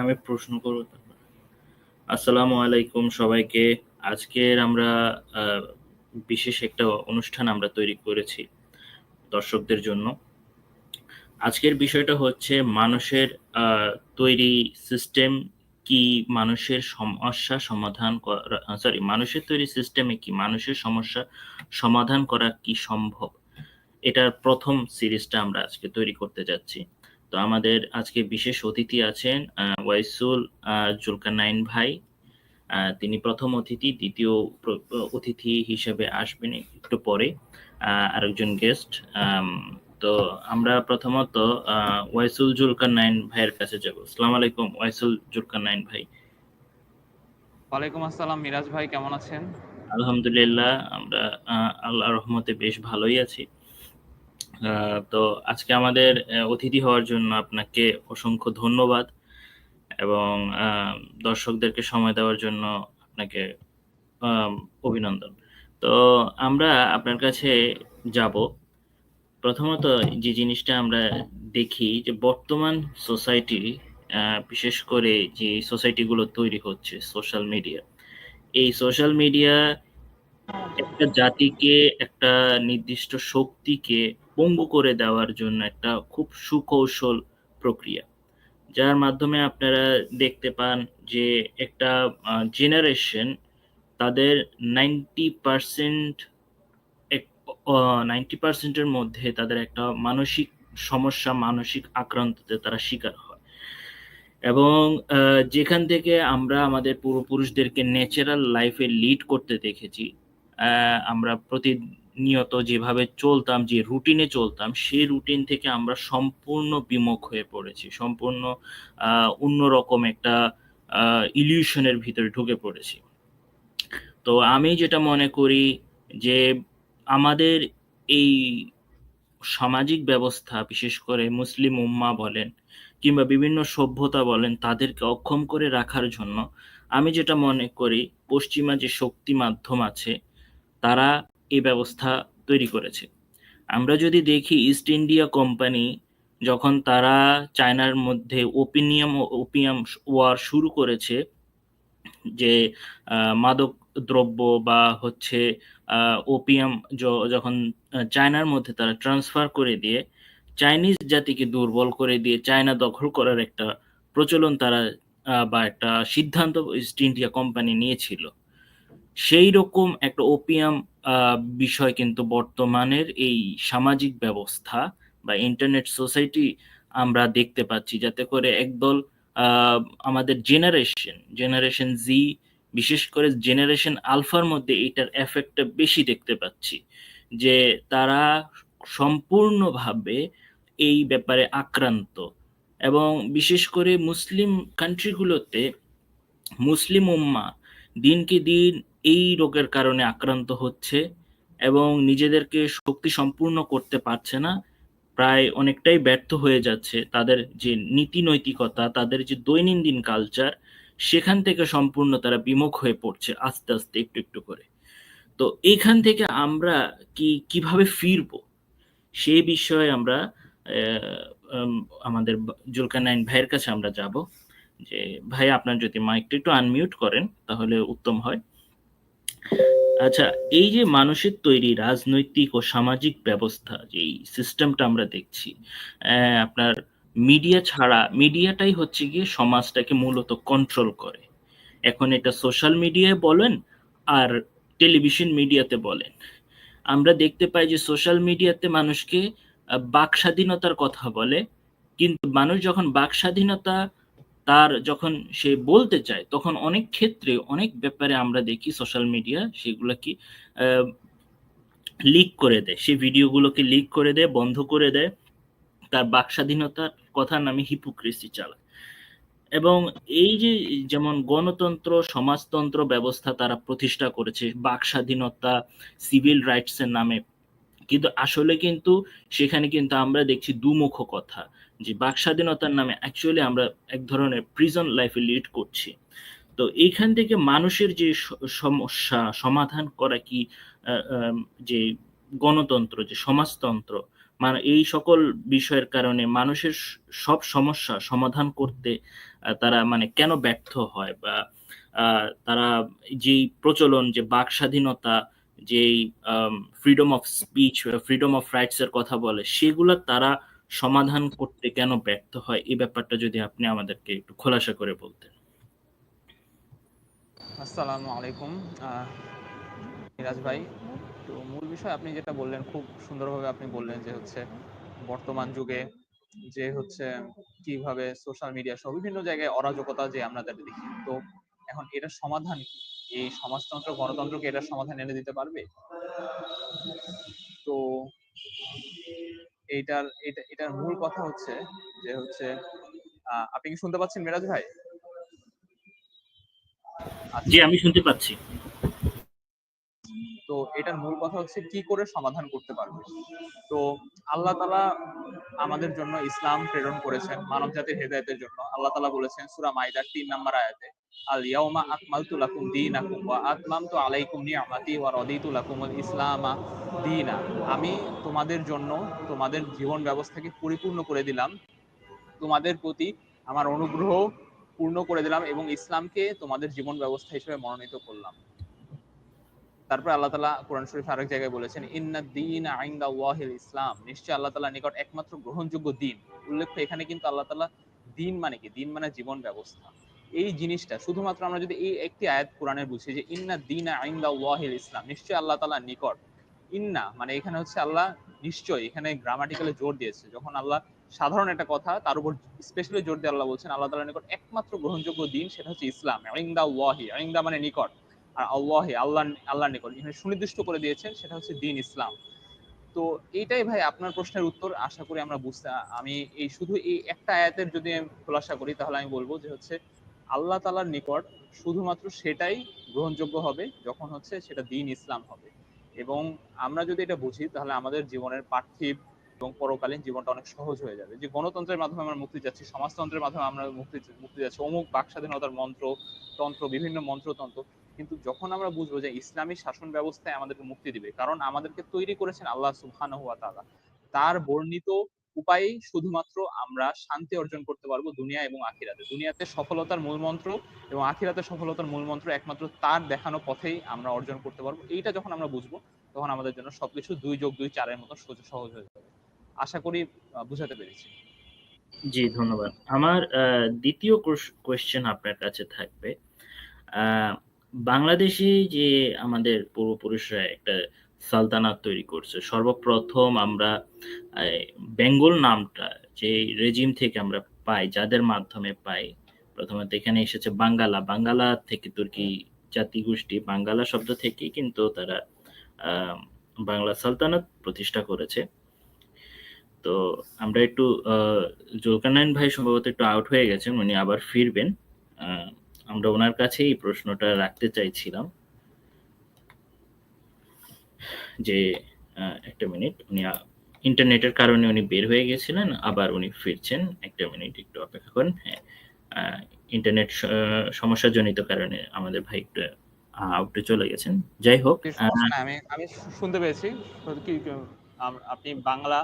আমি প্রশ্ন করব আসসালামু আলাইকুম সবাইকে। আজকের আমরা বিশেষ একটা অনুষ্ঠান আমরা তৈরি করেছি দর্শকদের জন্য। আজকের বিষয়টা হচ্ছে মানুষের তৈরি সিস্টেম কি মানুষের সমস্যা সমাধান করা সরি মানুষের তৈরি সিস্টেমে কি মানুষের সমস্যা সমাধান করা কি সম্ভব? এটার প্রথম সিরিজটা আমরা আজকে তৈরি করতে যাচ্ছি। তো আমাদের আজকে বিশেষ অতিথি আছেন ওয়াইসুল আ জুলকারনাইন ভাই। তিনি প্রথম অতিথি, দ্বিতীয় অতিথি হিসেবে আসবেন একটু পরে। আরেকজন গেস্ট। তো আমরা প্রথমত ওয়াইসুল জুলকারনাইন ভাইয়ের কাছে যাব। আসসালামু আলাইকুম ওয়াইসুল জুলকারনাইন ভাই। ওয়ালাইকুম আসসালাম মিরাজ ভাই কেমন আছেন? আলহামদুলিল্লাহ আমরা আল্লাহর রহমতে বেশ ভালোই আছি। তো আজকে আমাদের অতিথি হওয়ার জন্য আপনাকে অসংখ্য ধন্যবাদ এবং দর্শকদেরকে সময় দেওয়ার জন্য আপনাকে অভিনন্দন। তো আমরা আপনার কাছে যাব। প্রথমত যে জিনিসটা আমরা দেখি যে বর্তমান সোসাইটি বিশেষ করে যে সোসাইটিগুলো তৈরি হচ্ছে সোশ্যাল মিডিয়া। এই সোশ্যাল মিডিয়া একটা জাতিকে, একটা নির্দিষ্ট শক্তিকে পঙ্গু করে দেওয়ার জন্য একটা খুব সুকৌশল প্রক্রিয়া। যার মাধ্যমে আপনারা দেখতে পান যে একটা জেনারেশন তাদের 90% এক অ 90% মধ্যে তাদের একটা মানসিক সমস্যা, মানসিক আক্রান্ততে তারা শিকার হয়। এবং যেখান থেকে আমরা আমাদের পূর্বপুরুষদেরকে ন্যাচারাল লাইফে লিড করতে দেখেছি, আমরা আমরা প্রতিনিয়ত যেভাবে চলতাম, যে রুটিনে চলতাম, সেই রুটিন থেকে আমরা সম্পূর্ণ বিমুখ হয়ে পড়েছি। সম্পূর্ণ অন্যরকম একটা আ ইলিউশন ভিতরে ঢুকে পড়েছি। তো আমি যেটা মনে করি যে আমাদের এই সামাজিক ব্যবস্থা বিশেষ করে মুসলিম উম্মা বলেন কিংবা বিভিন্ন সভ্যতা বলেন তাদেরকে অক্ষম করে রাখার জন্য আমি যেটা মনে করি পশ্চিমা যে শক্তি মাধ্যম আছে তারা এই ব্যবস্থা তৈরি করেছে। আমরা যদি দেখি ইস্ট ইন্ডিয়া কোম্পানি যখন তারা চায়নার মধ্যে ওপিনিয়াম ওপিয়াম ওয়ার শুরু করেছে, যে মাদক দ্রব্য বা হচ্ছে ওপিয়াম যখন চায়নার মধ্যে তারা ট্রান্সফার করে দিয়ে চাইনিজ জাতিকে দুর্বল করে দিয়ে চায়না দখল করার একটা প্রচলন তারা বা একটা সিদ্ধান্ত ইস্ট ইন্ডিয়া কোম্পানি নিয়েছিল। সেইরকম একটা ওপিয়াম বিষয় কিন্তু বর্তমানের এই সামাজিক ব্যবস্থা বা ইন্টারনেট সোসাইটি আমরা দেখতে পাচ্ছি। যাতে করে একদল আমাদের জেনারেশন, জেনারেশন জি বিশেষ করে জেনারেশন আলফার মধ্যে এটার ইফেক্ট টা বেশি দেখতে পাচ্ছি। যে তারা সম্পূর্ণভাবে এই ব্যাপারে আক্রান্ত এবং বিশেষ করে মুসলিম কান্ট্রিগুলোতে মুসলিম উম্মাহ দিনকে দিন এই রোগের কারণে আক্রান্ত হচ্ছে এবং নিজেদেরকে শক্তি সম্পূর্ণ করতে পারছে না। প্রায় অনেকটাই ব্যর্থ হয়ে যাচ্ছে। তাদের যে নীতি নৈতিকতা, তাদের যে দৈনন্দিন কালচার সেখান থেকে সম্পূর্ণ তারা বিমুখ হয়ে পড়ছে আস্তে, আস্তে একটু, একটু করে। তো এখান থেকে আমরা কি কীভাবে ফিরবো? সে বিষয়ে আমরা আমাদের বা জুলকারনাইন ভাইয়ের কাছে আমরা যাব। যে ভাই আপনার যদি মাইকটা একটু আনমিউট করেন তাহলে উত্তম হয়। আচ্ছা এই যে মানুষের তৈরি রাজনৈতিক ও সামাজিক ব্যবস্থা যেই সিস্টেমটা আমরা দেখছি, আপনার মিডিয়া ছাড়া মিডিয়াটাই হচ্ছে গিয়ে সমাজটাকে মূলত কন্ট্রোল করে। এখন এটা সোশ্যাল মিডিয়ায় বলেন আর টেলিভিশন মিডিয়াতে বলেন। আমরা দেখতে পাই যে সোশ্যাল মিডিয়াতে মানুষকে বাক স্বাধীনতার কথা বলে। কিন্তু মানুষ যখন বাক স্বাধীনতা তার যখন সে বলতে চায় তখন অনেক ক্ষেত্রে অনেক ব্যাপারে আমরা দেখি সোশ্যাল মিডিয়া সেগুলা কি লিক করে দেয়। সে ভিডিওগুলোকে লিক করে দেয়, বন্ধ করে দেয়। তার বাক স্বাধীনতার কথার নামে হিপোক্রিসি চালায়। এবং এই যে যেমন গণতন্ত্র, সমাজতন্ত্র ব্যবস্থা তারা প্রতিষ্ঠা করেছে বাক স্বাধীনতা, সিভিল রাইটস এর নামে। কিন্তু আসলে কিন্তু সেখানে কিন্তু আমরা দেখছি দুমুখ কথা। যে বাক স্বাধীনতার নামে অ্যাকচুয়ালি আমরা এক ধরনের প্রিজন লাইফে লিড করছি। তো এইখান থেকে মানুষের যে সমস্যা সমাধান করা কি যে গণতন্ত্র, যে সমাজতন্ত্র মানে এই সকল বিষয়ের কারণে মানুষের সব সমস্যা সমাধান করতে তারা মানে কেন ব্যর্থ হয় বা তারা যেই প্রচলন যে বাক স্বাধীনতা যেই freedom of speech freedom of rights এর কথা বলে সেগুলো তারা সমাধান করতে কেন ব্যর্থ হয়, এই ব্যাপারটা যদি আপনি আমাদেরকে একটু খোলাসা করে বলতেন। আসসালামু আলাইকুম মিরাজ ভাই। তো মূল বিষয় আপনি যেটা বললেন, খুব সুন্দরভাবে আপনি বললেন যে হচ্ছে বর্তমান যুগে যে হচ্ছে কীভাবে সোশ্যাল মিডিয়া সহ বিভিন্ন জায়গায় অরাজকতা যে আমরা দেখি, তো এখন এটার সমাধান কি? এই সমাজতন্ত্র, গণতন্ত্রকে এটার সমাধান এনে দিতে পারবে? তো এইটার এটা এটার মূল কথা হচ্ছে যে হচ্ছে আহ, আপনি কি শুনতে পাচ্ছেন মিরাজ ভাই? আচ্ছা। জি আমি শুনতে পাচ্ছি। তো এটার মূল কথা হচ্ছে কি করে সমাধান করতে পারবে? তো আল্লাহ তালা আমাদের জন্য ইসলাম প্রেরণ করেছেন মানব জাতির হেদায়তের জন্য। আল্লাহ তালা বলেছেন সুরা মাইদার তিন নাম্বার আয়াতে আল ইয়াউমা আকমালতু লাকুম দীনাকুম ওয়া আতমামতু আলাইকুম নি'মাতি ওয়া রাদিতু লাকুমুল ইসলামা দীনা। আমি তোমাদের জন্য তোমাদের জীবন ব্যবস্থাকে পরিপূর্ণ করে দিলাম। তোমাদের প্রতি আমার অনুগ্রহ পূর্ণ করে দিলাম এবং ইসলামকে তোমাদের জীবন ব্যবস্থা হিসেবে মনোনীত করলাম। তারপর আল্লাহ তালা কোরআন শরীফ আরেক জায়গায় বলেছেন, ইন্না দিন আইন্দা ওয়াহিল ইসলাম। নিশ্চয় আল্লাহ তালা নিকট একমাত্র গ্রহণযোগ্য দিন। উল্লেখ্য এখানে কিন্তু আল্লাহ তালা দিন মানে কি? দিন মানে জীবন ব্যবস্থা। এই জিনিসটা, শুধুমাত্র আমরা যদি এই একটি আয়াত কোরআনে বুঝি যে, ইন্না দিন আইন্দা ওয়াহিল ইসলাম নিশ্চয় আল্লাহ তালা নিকট। ইন্না মানে এখানে হচ্ছে আল্লাহ নিশ্চয় এখানে গ্রামাটিক্যালে জোর দিয়েছে। যখন আল্লাহ সাধারণ একটা কথা, তার উপর স্পেশালি জোর দিয়ে আল্লাহ বলছেন, আল্লাহ তালা নিকট একমাত্র গ্রহণযোগ্য দিন সেটা হচ্ছে ইসলাম আইন্দা ওয়াহি আইন্দা মানে নিকট, আর আল্লাহে আল্লাহ আল্লাহ নিকট। এখানে সুনির্দিষ্ট করে দিয়েছেন, সেটা হচ্ছে দিন ইসলাম। তো এইটাই ভাই আপনার প্রশ্নের উত্তর, আশা করি আমরা বুঝতে, আমি এই শুধু এই একটা আয়াতের যদি আমি খোলাসা করি, তাহলে আমি বলব যে হচ্ছে আল্লাহ তালার নিকট শুধুমাত্র সেটাই গ্রহণযোগ্য হবে যখন হচ্ছে সেটা দিন ইসলাম হবে। এবং আমরা যদি এটা বুঝি, তাহলে আমাদের জীবনের পার্থিব এবং পরকালীন জীবনটা অনেক সহজ হয়ে যাবে। যে গণতন্ত্রের মাধ্যমে আমরা মুক্তি যাচ্ছি সমাজতন্ত্রের মাধ্যমে আমরা মুক্তি মুক্তি যাচ্ছি, অমুক বাক স্বাধীনতার মন্ত্র, তন্ত্র, বিভিন্ন মন্ত্রতন্ত্র। কিন্তু যখন আমরা বুঝব যে ইসলামী শাসন ব্যবস্থায় আমাদেরকে মুক্তি দিবে, কারণ আমাদেরকে তৈরি করেছেন আল্লাহ সুবহানাহু ওয়া তাআলা, তার বর্ণিত উপায়েই শুধুমাত্র আমরা শান্তি অর্জন করতে পারব দুনিয়া এবং আখিরাতে। দুনিয়াতে সফলতার মূল মন্ত্র এবং আখিরাতে সফলতার মূল মন্ত্র একমাত্র তার দেখানো পথেই আমরা অর্জন করতে পারব। এইটা যখন আমরা বুঝব, তখন আমাদের জন্য সবকিছু দুই যোগ দুই চারের মতো সোজা- সহজ হয়ে যাবে। আশা করি বুঝাতে পেরেছি। জি, ধন্যবাদ। আমার দ্বিতীয় কোয়েশ্চেন আপনার কাছে থাকবে। বাংলাদেশে যে আমাদের পূর্বপুরুষরা একটা সালতানাত তৈরি করছে। সর্বপ্রথম আমরা বেঙ্গল নামটা যে রেজিম থেকে আমরা পাই যাদের মাধ্যমে পাই প্রথমত এখানে এসেছে বাঙ্গালা। বাঙ্গালা থেকে তুর্কি জাতিগোষ্ঠী বাঙ্গালা শব্দ থেকে কিন্তু তারা বাংলা সালতানাত প্রতিষ্ঠা করেছে। তো আমরা একটু আহ, জুলকারনাইন ভাই সম্ভবত একটু আউট হয়ে গেছেন উনি আবার ফিরবেন। আমরা ওনার কাছে এই প্রশ্নটা রাখতে চাইছিলাম। যে একটা মিনিট উনি ইন্টারনেটের কারণে উনি বের হয়ে গেছিলেন আবার উনি ফিরছেন। একটা মিনিট একটু অপেক্ষা করেন হ্যাঁ। ইন্টারনেট সমস্যাজনিত কারণে আমাদের ভাই একটু আউটে চলে গেছেন। যাই হোক আমি আমি শুনতে পেয়েছি। আপনি বাংলা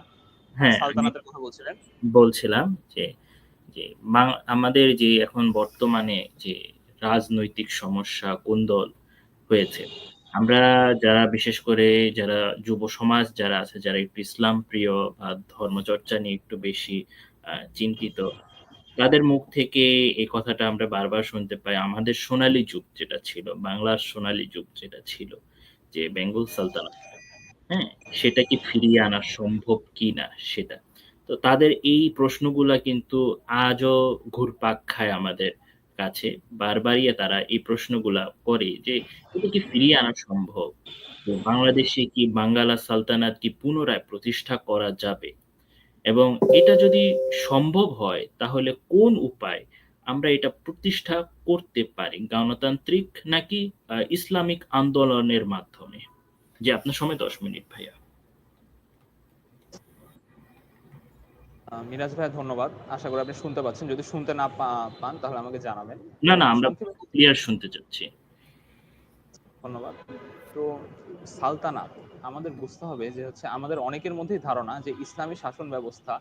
হ্যাঁ সালতানাতের কথা বলছিলেন। বলছিলাম যে যে আমাদের যে এখন বর্তমানে যে রাজনৈতিক সমস্যা কোন্দল হয়েছে আমরা যারা, বিশেষ করে যারা যুব সমাজ যারা আছে, যারা একটু ইসলাম প্রিয় বা ধর্মচর্চা নিয়ে একটু বেশি চিন্তিত, তাদের মুখ থেকে এই কথাটা আমরা বারবার শুনতে পাই। আমাদের সোনালী যুগ যেটা ছিল, বাংলার সোনালী যুগ যেটা ছিল, যে বেঙ্গল সালতানাত হ্যাঁ? সেটা কি ফিরিয়ে আনা সম্ভব কি না সেটা? তো তাদের এই প্রশ্নগুলা কিন্তু আজও ঘুরপাক খায় আমাদের কাছে বারবারই তারা এই প্রশ্নগুলা করে যে, এটা কি ফিরিয়ে আনা সম্ভব? বাংলাদেশে কি বাঙ্গালা সালতানাত কি পুনরায় প্রতিষ্ঠা করা যাবে? এবং এটা যদি সম্ভব হয়, তাহলে কোন উপায় আমরা এটা প্রতিষ্ঠা করতে পারি? গণতান্ত্রিক নাকি ইসলামিক আন্দোলনের মাধ্যমে? যে আপনার সময় দশ মিনিট, ভাইয়া। মিরাজ ভাই ধন্যবাদ। আশা করি আপনি শুনতে পাচ্ছেন। যদি শুনতে না পান তাহলে আমাকে জানাবেন। না না আমরা ক্লিয়ার শুনতে চাচ্ছি। ধন্যবাদ। তো সালতানাত আমাদের বুঝতে হবে যে হচ্ছে আমাদের অনেকের মধ্যেই ধারণা যে ইসলামী শাসন ব্যবস্থা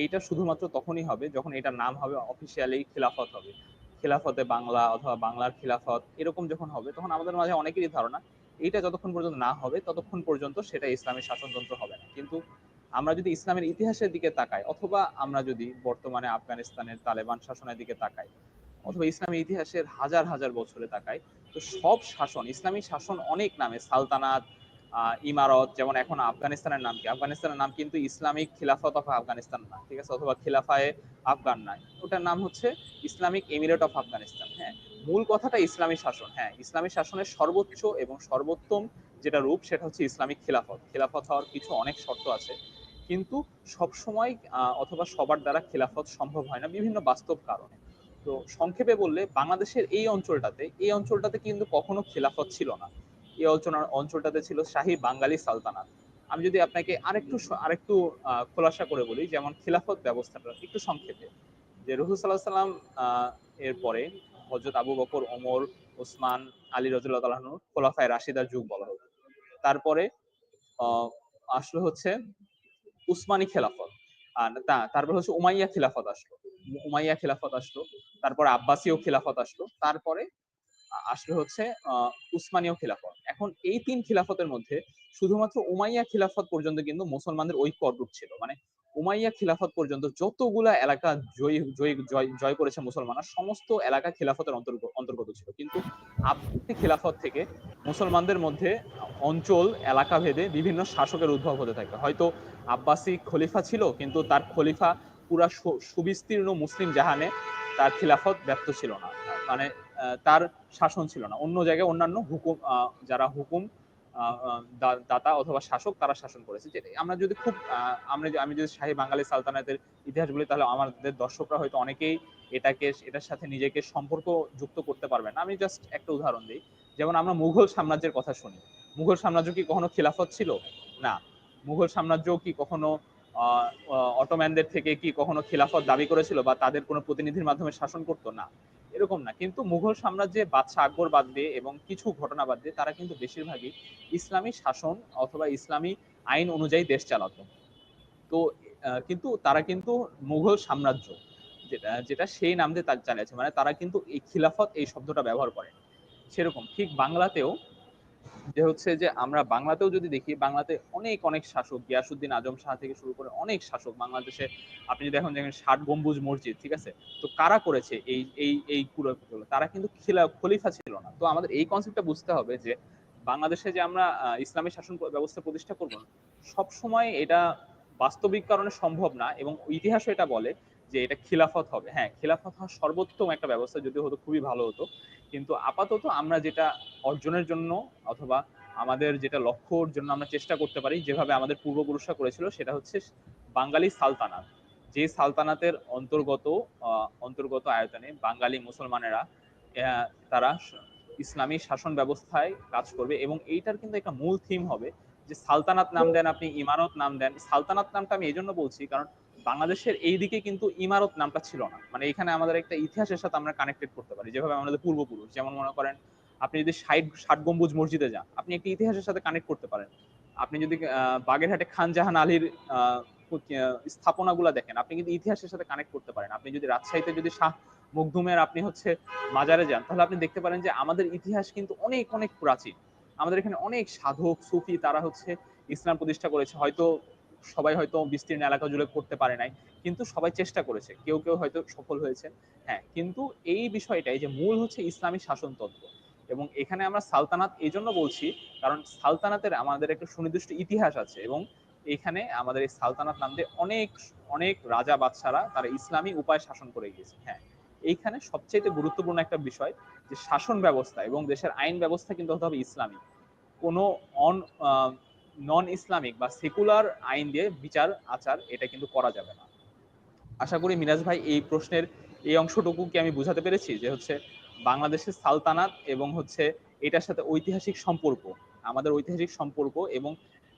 এইটা শুধুমাত্র তখনই হবে যখন এটার নাম হবে অফিসিয়ালি খিলাফত হবে। খিলাফতে বাংলা অথবা বাংলার খিলাফত এরকম যখন হবে তখন আমাদের মাঝে অনেকেরই ধারণা এইটা যতক্ষণ পর্যন্ত না হবে ততক্ষণ পর্যন্ত সেটা ইসলামী শাসনতন্ত্র হবে না। কিন্তু আমরা যদি ইসলামের ইতিহাসের দিকে তাকাই, অথবা আমরা যদি বর্তমানে আফগানিস্তানের তালেবান শাসনের দিকে তাকাই, অথবা ইসলামী ইতিহাসের হাজার হাজার বছরে তাকাই, তো সব শাসন, ইসলামী শাসন অনেক নামে, সালতানাত ইমারত, যেমন এখন আফগানিস্তানের নাম কি? আফগানিস্তানের নাম কিন্তু ইসলামিক খিলাফত অফ আফগানিস্তান না, ঠিক আছে? অথবা খিলাফায়ে আফগান নাই। ওটার নাম হচ্ছে ইসলামিক এমিরেট অফ আফগানিস্তান হ্যাঁ? মূল কথাটা ইসলামী শাসন হ্যাঁ? ইসলামী শাসনের সর্বোচ্চ এবং সর্বোত্তম যেটা রূপ, সেটা হচ্ছে ইসলামিক খিলাফত। খিলাফত হওয়ার কিছু অনেক শর্ত আছে কিন্তু সবসময় অথবা সবার দ্বারা খেলাফত সম্ভব হয় না বিভিন্ন বাস্তব কারণে। তো সংক্ষেপে বললে, বাংলাদেশের এই অঞ্চলটাতে এই অঞ্চলটাতে কিন্তু কখনো খেলাফত ছিল না। এই অঞ্চল, অঞ্চলটাতে ছিল শাহী বাঙালি সালতানাত। আমি যদি আপনাকে আরেকটু আরেকটু খোলাসা করে বলি, যেমন খিলাফত ব্যবস্থাটা, একটু সংক্ষেপে। যে রহুল সাল্লাহ সাল্লাম এর পরে হজরত আবু বকর, ওমর, ওসমান, আলী রজুল্লাহ তালাহনুর খোলাফায় রাশিদার যুগ বলা হতো। তারপরে আসলো হচ্ছে উসমানী খেলাফত। আর তারপর হচ্ছে উমাইয়া খিলাফত আসলো। উমাইয়া খিলাফত আসলো, তারপর আব্বাসীয় খিলাফত আসলো, তারপরে আসলে হচ্ছে উসমানীয় খিলাফত। এখন এই তিন খিলাফতের মধ্যে শুধুমাত্র উমাইয়া খিলাফত পর্যন্ত কিন্তু মুসলমানদের ঐক্য অটুট ছিল। মানে উমাইয়া খিলাফত পর্যন্ত যতগুলা এলাকা জয়ী জয়ী, জয় করেছে মুসলমানরা, সমস্ত এলাকা খিলাফতের অন্তর্গত ছিল। কিন্তু আব্বাসী খিলাফত থেকে মুসলমানদের মধ্যে অঞ্চল এলাকা ভেদে বিভিন্ন শাসকের উদ্ভব হতে থাকে। হয়তো আব্বাসী খলিফা ছিল, কিন্তু তার খলিফা পুরা সুবিস্তীর্ণ মুসলিম জাহানে তার খিলাফত ব্যপ্ত ছিল না। মানে তার শাসন ছিল না। অন্য জায়গায় অন্যান্য হুকুম যারা হুকুম দাতা অথবা শাসক তারা শাসন করেছে যেটা আমরা যদি খুব আমরা আমি যদি শাহী বাঙালি সালতানাতের ইতিহাস বলি তাহলে আমাদের দর্শকরা হয়তো অনেকেই এটাকে, এটার সাথে নিজেকে সম্পর্ক যুক্ত করতে পারবেন আমি জাস্ট একটা উদাহরণ দিই। যেমন আমরা মুঘল সাম্রাজ্যের কথা শুনি। মুঘল সাম্রাজ্য কি কখনো খিলাফত ছিল? না। মুঘল সাম্রাজ্য কি কখনো অটোম্যানদের থেকে কি কখনো খিলাফত দাবি করেছিল বা তাদের কোনো প্রতিনিধির মাধ্যমে শাসন করতো? না। এরকম না। কিন্তু মুঘল সাম্রাজ্যে বাদশাহ আকবর বাদ দিয়ে এবং কিছু ঘটনা বাদ দিয়ে তারা কিন্তু বেশিরভাগই ইসলামী শাসন অথবা ইসলামী আইন অনুযায়ী দেশ চালাতো। তো কিন্তু তারা কিন্তু মুঘল সাম্রাজ্য, যেটা যেটা সেই নাম দিয়ে তার চালিয়েছে। মানে তারা কিন্তু এই খিলাফত এই শব্দটা ব্যবহার করে সেরকম। ঠিক বাংলাতেও যে হচ্ছে যে আমরা বাংলাতেও যদি দেখি, বাংলাতে অনেক অনেক শাসক গিয়াসুদ্দিন আজম শাহ থেকে শুরু করে অনেক শাসক বাংলাদেশে, আপনি যদি এখন দেখেন ষাট গম্বুজ মসজিদ, ঠিক আছে? তো কারা করেছে এই এই এই পুরো? তারা কিন্তু খিলা, খলিফা ছিল না। তো আমাদের এই কনসেপ্টটা বুঝতে হবে যে বাংলাদেশে যে আমরা ইসলামী শাসন ব্যবস্থা প্রতিষ্ঠা করব সব সময় এটা বাস্তবিক কারণে সম্ভব না এবং ইতিহাসও এটা বলে যে এটা খিলাফত হবে। হ্যাঁ খিলাফত হওয়ার সর্বোত্তম একটা ব্যবস্থা যদি হতো, খুবই ভালো হতো। কিন্তু আপাতত আমরা যেটা অর্জনের জন্য অথবা আমাদের যেটা লক্ষ্যর জন্য আমরা চেষ্টা করতে পারি, যেভাবে আমাদের পূর্বপুরুষরা করেছিল, সেটা হচ্ছে বাঙালি সালতানাত। যে সালতানাতের অন্তর্গত অন্তর্গত আয়তনে বাঙালি মুসলমানেরা তারা ইসলামী শাসন ব্যবস্থায় কাজ করবে এবং এইটার কিন্তু একটা মূল থিম হবে যে সালতানাত নাম দেন আপনি, ইমারত নাম দেন। সালতানাত নামটা আমি এই জন্য বলছি কারণ বাংলাদেশের এই দিকে কিন্তু ইমারত নামটা ছিল না। মানে এখানে আমাদের একটা ইতিহাসের সাথে আমরা কানেক্টেড করতে পারি, যেভাবে আমাদের পূর্বপুরুষ, যেমন মনে করেন আপনি যদি ষাট ষাট গম্বুজ মসজিদে যান, আপনি একটা ইতিহাসের সাথে কানেক্ট করতে পারেন। আপনি যদি বাগেরহাটে খান জাহান আলীর স্থাপনাগুলো দেখেন, আপনি কিন্তু ইতিহাসের সাথে কানেক্ট করতে পারেন। আপনি যদি রাজশাহীতে যদি শাহ মখদুমের আপনি হচ্ছে মাজারে যান, তাহলে আপনি দেখতে পারেন যে আমাদের ইতিহাস কিন্তু অনেক অনেক প্রাচীন। আমাদের এখানে অনেক সাধক, সুফি, তারা হচ্ছে ইসলাম প্রতিষ্ঠা করেছে। হয়তো সবাই হয়তো বিস্তীর্ণ এলাকা জুড়ে করতে পারে নাই, কিন্তু সবাই চেষ্টা করেছে, কেউ কেউ হয়তো সফল হয়েছে হ্যাঁ কিন্তু এই বিষয়টাই যে মূল হচ্ছে ইসলামী শাসনতন্ত্র, এবং এখানে আমরা সালতানাত এই জন্য বলছি, কারণ সালতানাতের আমাদের একটা সুনির্দিষ্ট ইতিহাস আছে, এবং এখানে আমাদের এই সালতানাত নাম দিয়ে অনেক অনেক রাজা বাদশারা তারা ইসলামী উপায় শাসন করে গিয়েছে হ্যাঁ এইখানে সবচেয়ে গুরুত্বপূর্ণ একটা বিষয় যে শাসন ব্যবস্থা এবং দেশের আইন ব্যবস্থা কিন্তু হতে হবে ইসলামী, কোনো অন নন ইসলামিক বা সেকুলার আইন দিয়ে বিচার, আচার, এটা কিন্তু করা যাবে না। আশা করি মিরাজ ভাই, এই প্রশ্নের এই অংশটুকু কি আমি বুঝাতে পেরেছি? যে হচ্ছে বাংলাদেশের সালতানাত এবং হচ্ছে এটার সাথে ঐতিহাসিক সম্পর্ক, আমাদের ঐতিহাসিক সম্পর্ক এবং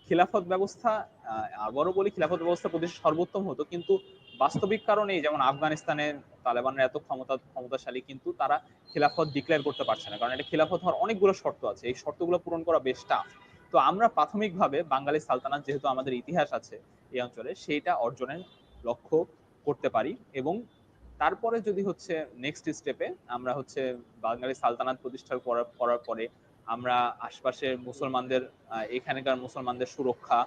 খিলাফত ব্যবস্থা আবারও বলি খিলাফত ব্যবস্থা প্রতিষ্ঠা সর্বোত্তম হতো, কিন্তু বাস্তবিক কারণেই যেমন আফগানিস্তানে তালেবানরা এত ক্ষমতা, ক্ষমতাশালী, কিন্তু তারা খিলাফত ডিক্লেয়ার করতে পারছে না। কারণ এটা খিলাফত হওয়ার অনেকগুলো শর্ত আছে। এই শর্তগুলো পূরণ করা বেশ টাফ তো আমরা প্রাথমিকভাবে বাঙালি সালতানাত যেহেতু আমাদের ইতিহাস আছে এই অঞ্চলে, সেইটা অর্জনের লক্ষ্য করতে পারি এবং তারপরে যদি হচ্ছে নেক্সট স্টেপে আমরা হচ্ছে বাঙালি সালতানাত প্রতিষ্ঠা করার করার পরে আমরা আশপাশের মুসলমানদের এখানকার মুসলমানদের সুরক্ষা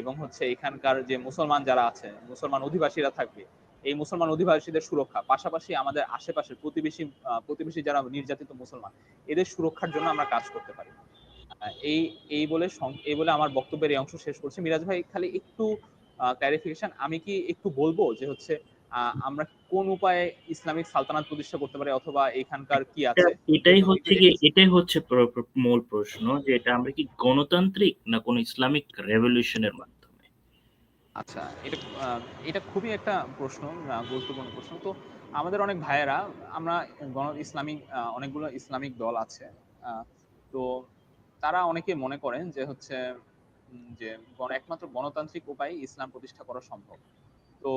এবং হচ্ছে এখানকার যে মুসলমান যারা আছে, মুসলমান অধিবাসীরা থাকবে, এই মুসলমান অধিবাসীদের সুরক্ষা, পাশাপাশি আমাদের আশেপাশের প্রতিবেশী প্রতিবেশী যারা নির্যাতিত মুসলমান, এদের সুরক্ষার জন্য আমরা কাজ করতে পারি। এই এই বলে এই বলে আমার বক্তব্যের এই অংশ শেষ করছি। মিরাজ ভাই খালি একটু ক্লারিফিকেশন আমি কি একটু বলব যে হচ্ছে আমরা কোন উপায়ে ইসলামিক সালতানাত প্রতিষ্ঠা করতে পারি অথবা এখানকার কি আছে? এটাই হচ্ছে কি এটাই হচ্ছে মূল প্রশ্ন যে এটা আমরা কি গণতান্ত্রিক না কোন ইসলামিক রেভলিউশনের মাধ্যমে? আচ্ছা এটা এটা খুবই একটা প্রশ্ন গুরুত্বপূর্ণ প্রশ্ন। তো আমাদের অনেক ভাইয়েরা আমরা গণ ইসলামিক অনেকগুলো ইসলামিক দল আছে তো তারা অনেকে মনে করেন যে হচ্ছে যে একমাত্র গণতান্ত্রিক উপায়ে ইসলাম প্রতিষ্ঠা করা সম্ভব। তো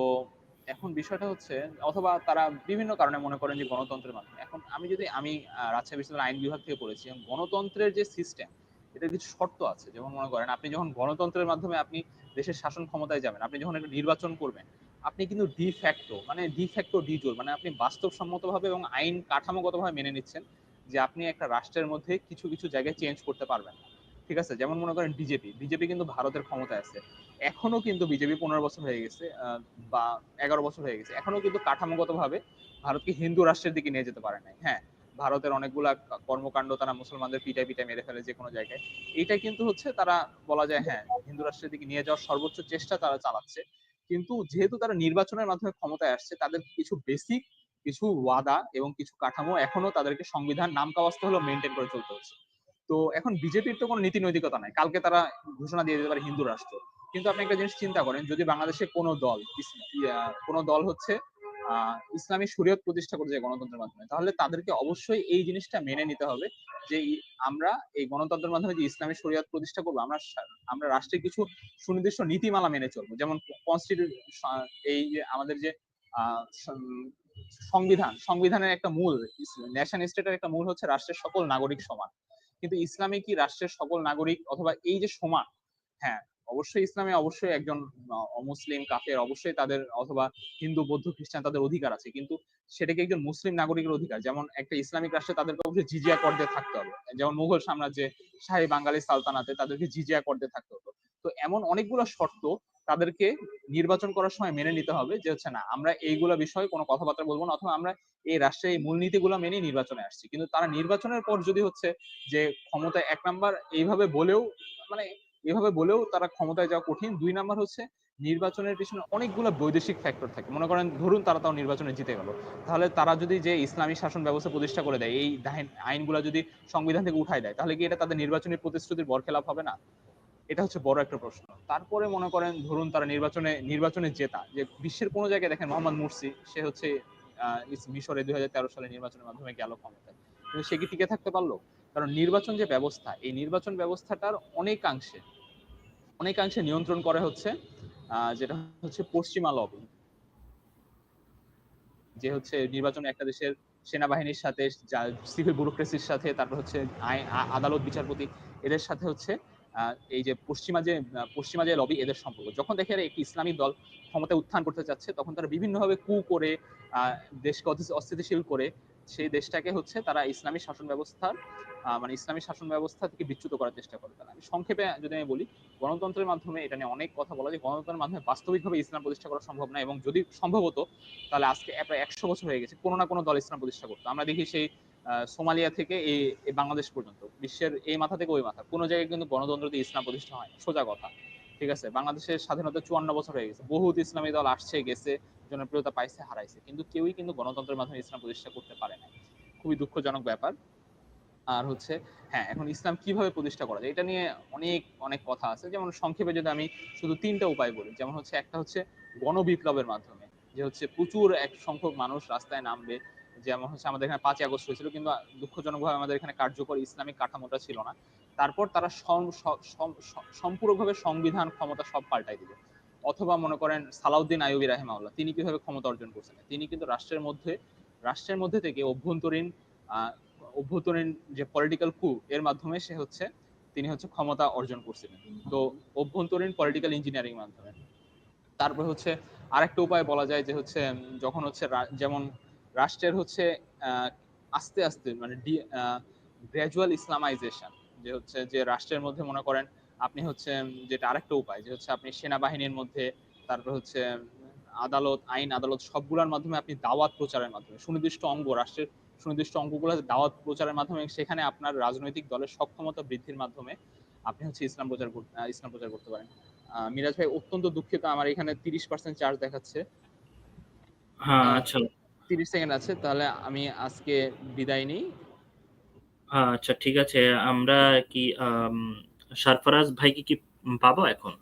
এখন বিষয়টা হচ্ছে, অথবা তারা বিভিন্ন কারণে মনে করেন যে গণতন্ত্রের মাধ্যমে। এখন আমি যদি, আমি রাজশাহী বিশ্ববিদ্যালয় আইন বিভাগ থেকে পড়েছি গণতন্ত্রের যে সিস্টেম এটার কিছু শর্ত আছে। যেমন মনে করেন, আপনি যখন গণতন্ত্রের মাধ্যমে আপনি দেশের শাসন ক্ষমতায় যাবেন, আপনি যখন একটা নির্বাচন করবেন, আপনি কিন্তু ডিফ্যাক্টো মানে ডি ফ্যাক্টো ডি জোর মানে আপনি বাস্তবসম্মতভাবে এবং আইন কাঠামোগতভাবে মেনে নিচ্ছেন। যে আপনি একটা রাষ্ট্রের মধ্যে কিছু কিছু জায়গায় চেঞ্জ করতে পারবেন। না ঠিক আছে? যেমন মনে করেন বিজেপি বিজেপি কিন্তু ভারতের ক্ষমতায় আছে। এখনও কিন্তু বিজেপি পনেরো বছর হয়ে গেছে বা এগারো বছর হয়ে গেছে। এখনও কিন্তু কাঠামোগতভাবে ভারতকে হিন্দু রাষ্ট্রের দিকে নিয়ে যেতে পারে নাই। হ্যাঁ ভারতের অনেকগুলা কর্মকাণ্ড তারা মুসলমানদের পিটায় পিটায় মেরে ফেলে যে কোনো জায়গায়। এটা কিন্তু হচ্ছে তারা বলা যায় হ্যাঁ হিন্দু রাষ্ট্রের দিকে নিয়ে যাওয়ার সর্বোচ্চ চেষ্টা তারা চালাচ্ছে। কিন্তু যেহেতু তারা নির্বাচনের মাধ্যমে ক্ষমতায় আসছে, তাদের কিছু বেসিক কিছু ওয়াদা এবং কিছু কাঠামো এখনও তাদেরকে সংবিধান নাম কাওয়াস্তে হলেও মেনটেন করে চলতে হচ্ছে। তো এখন বিজেপির তো কোনো নীতি নৈতিকতা নাই। কালকে তারা ঘোষণা দিয়ে দিতে পারে হিন্দু রাষ্ট্র। কিন্তু আপনি একটা জিনিস চিন্তা করেন, যদি বাংলাদেশে কোনো দল কোনো দল হচ্ছে ইসলামী শরীয়ত প্রতিষ্ঠা করছে গণতন্ত্রের মাধ্যমে, তাহলে তাদেরকে অবশ্যই এই জিনিসটা মেনে নিতে হবে যে আমরা এই গণতন্ত্রের মাধ্যমে যে ইসলামী শরীয়ত প্রতিষ্ঠা করব, আমরা আমরা রাষ্ট্রের কিছু সুনির্দিষ্ট নীতিমালা মেনে চলবো। যেমন কনস্টিটিউশন এই যে আমাদের যে সংবিধান সংবিধানের একটা মূল নেশন স্টেটের একটা মূল হচ্ছে রাষ্ট্রের সকল নাগরিক সমান। কিন্তু ইসলামে কি রাষ্ট্রের সকল নাগরিক অথবা এই যে সমান? হ্যাঁ অবশ্যই ইসলামে অবশ্যই একজন আহ, অমুসলিম কাফের অবশ্যই তাদের অথবা হিন্দু বৌদ্ধ খ্রিস্টান তাদের অধিকার আছে। কিন্তু সেটাকে একজন মুসলিম নাগরিকের অধিকার যেমন একটা ইসলামিক রাষ্ট্রে তাদেরকে অবশ্যই জিজিয়া কর দিয়ে থাকতে হবে। যেমন মুঘল সাম্রাজ্যে শাহী বাঙালি সালতানাতে তাদেরকে জিজিয়া কর দিয়ে থাকতে হতো। তো এমন অনেকগুলো শর্ত তাদেরকে নির্বাচন করার সময় মেনে নিতে হবে যে হচ্ছে না, আমরা এইগুলো বিষয়ে কোনো কথাবার্তা বলব না অথবা আমরা এই রাষ্ট্রের এই মূলনীতিগুলো মেনেই নির্বাচনে আসছি। কিন্তু তারা নির্বাচনের পর যদি হচ্ছে যে ক্ষমতা এক নাম্বার এইভাবে বলেও মানে এভাবে বলেও তারা ক্ষমতায় যাওয়া কঠিন, দুই নাম্বার হচ্ছে নির্বাচনের পিছনে অনেকগুলো বৈদেশিক ফ্যাক্টর থাকে। মনে করেন ধরুন তারা তাও নির্বাচনে জিতে গেল। তাহলে তারা যদি যে ইসলামী শাসন ব্যবস্থা প্রতিষ্ঠা করে দেয়, এই আইনগুলো যদি সংবিধান থেকে উঠাই দেয়, তাহলে কি এটা তাদের নির্বাচনী প্রতিশ্রুতির বরখেলাপ হবে না? এটা হচ্ছে বড় একটা প্রশ্ন। তারপরে মনে করেন, ধরুন তারা নির্বাচনে নির্বাচনে জেতা, যে বিশ্বের কোনো জায়গায় দেখেন মোহাম্মদ মুরসি, সে হচ্ছে মিশরে দুই সালে নির্বাচনের মাধ্যমে গেল ক্ষমতায়। কিন্তু সে কি টিকে থাকতে পারল? কারণ নির্বাচন যে ব্যবস্থা, এই নির্বাচন ব্যবস্থাটার অনেকাংশে অনেকাংশে নিয়ন্ত্রণ করে হচ্ছে যেটা হচ্ছে পশ্চিমা লবি যে হচ্ছে নির্বাচনে একটা দেশের সেনাবাহিনীর সাথে সিভিল ব্যুরোক্রেসির সাথে, তারপর হচ্ছে আদালত, বিচারপতি, এদের সাথে হচ্ছে এই যে পশ্চিমা যে পশ্চিমা যে লবি এদের সম্পর্ক। যখন দেখে একটি ইসলামিক দল ক্ষমতায় উত্থান করতে চাচ্ছে, তখন তারা বিভিন্নভাবে কু করে দেশকে অস্থি- অস্থিতিশীল করে সেই দেশটাকে হচ্ছে তারা ইসলামী শাসন ব্যবস্থার মানে ইসলামী শাসন ব্যবস্থা থেকে বিচ্যুত করার চেষ্টা করে তারা। সংক্ষেপে যদি আমি বলি, গণতন্ত্রের মাধ্যমে এটা নিয়ে অনেক কথা বলা যায়। গণতন্ত্রের মাধ্যমে বাস্তবিকভাবে ইসলাম প্রতিষ্ঠা করা সম্ভব না এবং যদি সম্ভব হতো, তাহলে আজকে প্রায় একশো বছর হয়ে গেছে, কোনো না কোনো দল ইসলাম প্রতিষ্ঠা করতো। আমরা দেখি সেই সোমালিয়া থেকে এই বাংলাদেশ পর্যন্ত। বিশ্বের এই মাথা থেকে ওই মাথা। কোনো জায়গায় কিন্তু গণতন্ত্র দিয়ে ইসলাম প্রতিষ্ঠা হয় সোজা কথা। ঠিক আছে? বাংলাদেশের স্বাধীনতা চুয়ান্ন বছর হয়ে গেছে। বহুত ইসলামী দল আসছে, গেছে, জনপ্রিয়তা পাইছে, হারাইছে। কিন্তু কেউই কিন্তু গণতন্ত্রের মাধ্যমে ইসলাম প্রতিষ্ঠা করতে পারে না খুবই দুঃখজনক ব্যাপার। আর হচ্ছে হ্যাঁ এখন ইসলাম কীভাবে প্রতিষ্ঠা করা যায়? এটা নিয়ে অনেক অনেক কথা আছে। যেমন সংক্ষেপে যদি আমি শুধু তিনটা উপায় বলি, যেমন হচ্ছে, একটা হচ্ছে গণবিপ্লবের মাধ্যমে। যে হচ্ছে প্রচুর এক সংখ্যক মানুষ রাস্তায় নামবে যেমন হচ্ছে আমাদের এখানে পাঁচই আগস্ট হয়েছিল, কিন্তু দুঃখজনকভাবে আমাদের এখানে কার্যকর ইসলামিক কাঠামোটা ছিল না। তারপর তারা সম্পূর্ণভাবে সংবিধান ক্ষমতা সব পাল্টাই দিবে অথবা মনে করেন সালাউদ্দিন আইয়ুবী রাহিমাউল্লাহ তিনি কীভাবে ক্ষমতা অর্জন করছেন? তিনি কিন্তু রাষ্ট্রের মধ্যে রাষ্ট্রের মধ্যে থেকে অভ্যন্তরীণ অভ্যন্তরীণ যে পলিটিক্যাল কু এর মাধ্যমে সে হচ্ছে, তিনি হচ্ছে ক্ষমতা অর্জন করছিলেন। তো অভ্যন্তরীণ পলিটিক্যাল ইঞ্জিনিয়ারিং মাধ্যমে। তারপর হচ্ছে আরেকটা উপায় বলা যায় যে হচ্ছে যখন হচ্ছে যেমন রাষ্ট্রের হচ্ছে আস্তে আস্তে মানে গ্র্যাজুয়াল ইসলামাইজেশন যে হচ্ছে যে রাষ্ট্রের মধ্যে মনে করেন আপনি হচ্ছে যেটা আরেকটা উপায়, যে হচ্ছে আপনি সেনাবাহিনীর মধ্যে, তারপর হচ্ছে আদালত, আইন, আদালত সবগুলোর মাধ্যমে আপনি দাওয়াত প্রচারের মাধ্যমে, সুনির্দিষ্ট অঙ্গ, রাষ্ট্রের সুনির্দিষ্ট অঙ্গগুলো দাওয়াত প্রচারের মাধ্যমে, সেখানে আপনার রাজনৈতিক দলের সক্ষমতা বৃদ্ধির মাধ্যমে আপনি হচ্ছে ইসলাম প্রচার ইসলাম প্রচার করতে পারেন। মিরাজ ভাই, অত্যন্ত দুঃখিত, আমার এখানে তিরিশ পার্সেন্ট চার্জ দেখাচ্ছে। হ্যাঁ আচ্ছা। তিরিশ সেকেন্ড আছে তাহলে আমি আজকে বিদায় নিই। আচ্ছা ঠিক আছে। আমরা কি সারফরাজ ভাইকে কি পাবো এখন?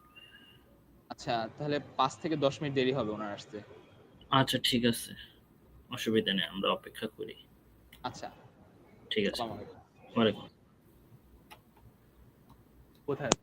আচ্ছা তাহলে পাঁচ থেকে দশ মিনিট দেরি হবে ওনার আসতে। আচ্ছা ঠিক আছে। অসুবিধা নেই আমরা অপেক্ষা করি। আচ্ছা। ঠিক আছে। ওয়ালাইকুম। কোথায়?